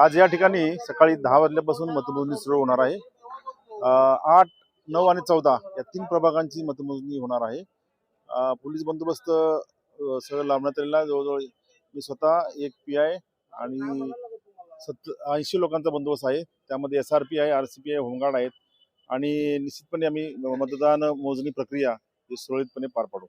आज या ठिकाणी सकाळी दहा वाजल्यापासून मतमोजणी सुरू होणार आहे. आठ नऊ आणि चौदा या तीन प्रभागांची मतमोजणी होणार आहे. पोलीस बंदोबस्त सगळं लावण्यात आलेला जवळजवळ मी स्वतः एक पी आय आणि सत् ऐंशी लोकांचा बंदोबस्त आहे. त्यामध्ये एस आर पी आहे आर सी पी आहे होमगार्ड आहेत. आणि निश्चितपणे आम्ही मतदान मोजणी प्रक्रिया ही सुरळीतपणे पार पाडू.